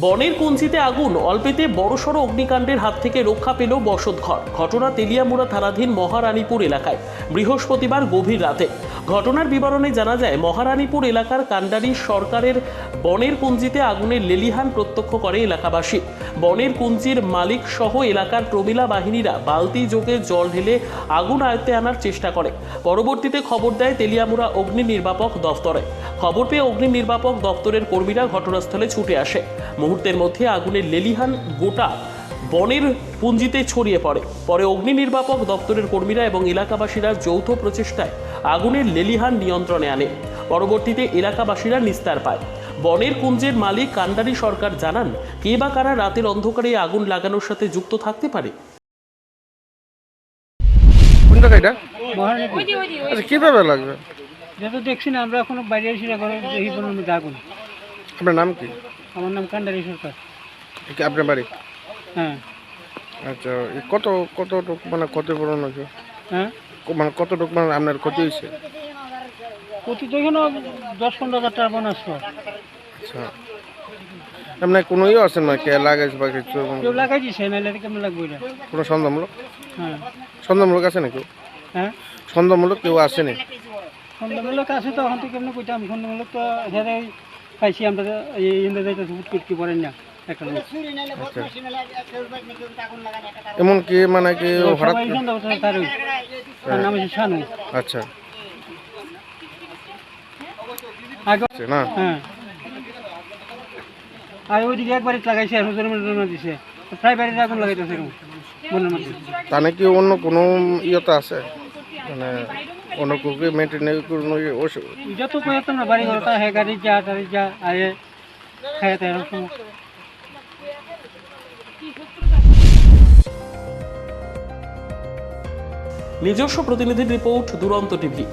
বনের কুঞ্চিতে আগুন, অল্পেতে বড়সড় অগ্নিকাণ্ডের হাত থেকে রক্ষা পেল বসতঘর। ঘটনা তেলিয়ামুড়া থানাধীন মহারানীপুর এলাকায়। বৃহস্পতিবার গভীর রাতে। ঘটনার বিবরণে জানা যায়, মহারানীপুর এলাকার কান্ডারি সরকারের বনের কুঞ্জিতে আগুনের লেলিহান প্রত্যক্ষ করে এলাকাবাসী। বনের কুঞ্জির মালিক সহ এলাকার প্রমিলা বাহিনীরা বালতি যোগে জল ঢেলে আগুন আয়ত্তে আনার চেষ্টা করে। পরবর্তীতে খবর দেয় তেলিয়ামুড়া অগ্নি নির্বাপক দফতরে। খবর পেয়ে অগ্নি নির্বাপক দপ্তরের কর্মীরা ঘটনাস্থলে ছুটে আসে। মুহূর্তের মধ্যে আগুনের লেলিহান গোটা বনের পুঞ্জিতে ছড়িয়ে পড়ে। পরে অগ্নি নির্বাপক দপ্তরের কর্মীরা এবং এলাকাবাসীরা যৌথ প্রচেষ্টায় আগুনের লেলিহান নিয়ন্ত্রণে আনে। পরবর্তীতে এলাকাবাসীরা নিস্তার পায়। বনের কুঞ্জের মালিক কান্ডারি সরকার জানান কে বা কারা রাতের অন্ধকারে আগুন লাগানোর সাথে যুক্ত থাকতে পারে? আচ্ছা কীভাবে লাগবে? এটা দেখছি না আমরা এখনও বাইরে এসে না ঘরে দেখি মধ্যে আগুন। আপনার নাম কি? আমার নাম কান্ডারি সরকার। কি আপনার বাড়ি? হ্যাঁ। আচ্ছা এ কত কতটুক মানে ক্ষতি পূরণ হয়েছে? হ্যাঁ? ক- মানে কতটুক মানে আপনার ক্ষতি হয়েছে? প্রতি তো এখানে দশ পনেরো হাজার টাকা বোনাস পায়। আচ্ছা। আপনার কোনো ইয়ে আছে না কে লাগাইছে বা কিছু কেউ লাগাই দিছে নাহলে কেমন লাগবে এটা কোনো সন্দেহমূলক? হ্যাঁ। সন্দেহমূলক আছে নাকি? হ্যাঁ। সন্দেহমূলক কেউ আসেনি? খন্ডমূলক আছে তো এখন তো কেমন কইতাম? খন্ডমূলক তো এখানে পাইছি আমরা এই ইন্দ্র যাইতে হুট করতে পারেন না? একটা আচ্ছা। এমন কি মানে কি হঠাৎ তার নাম হচ্ছে শানু। আচ্ছা। আগে আচ্ছা, না। হ্যাঁ। আর ওইদিকে একবার লাগাইছে আর দিছে প্রায় বাড়িতে আগুন লাগাইতেছে বনের মধ্যে। তা নাকি অন্য কোনো ইয়েতে আছে? মানে কোনো ইয়ে যত কয়েকটা না বাড়ি ঘর হ্যাঁ গাড়ি যা গাড়ি যা আয়ে তাই এরকম। নিজস্ব প্রতিনিধি রিপোর্ট দুরন্ত টিভি।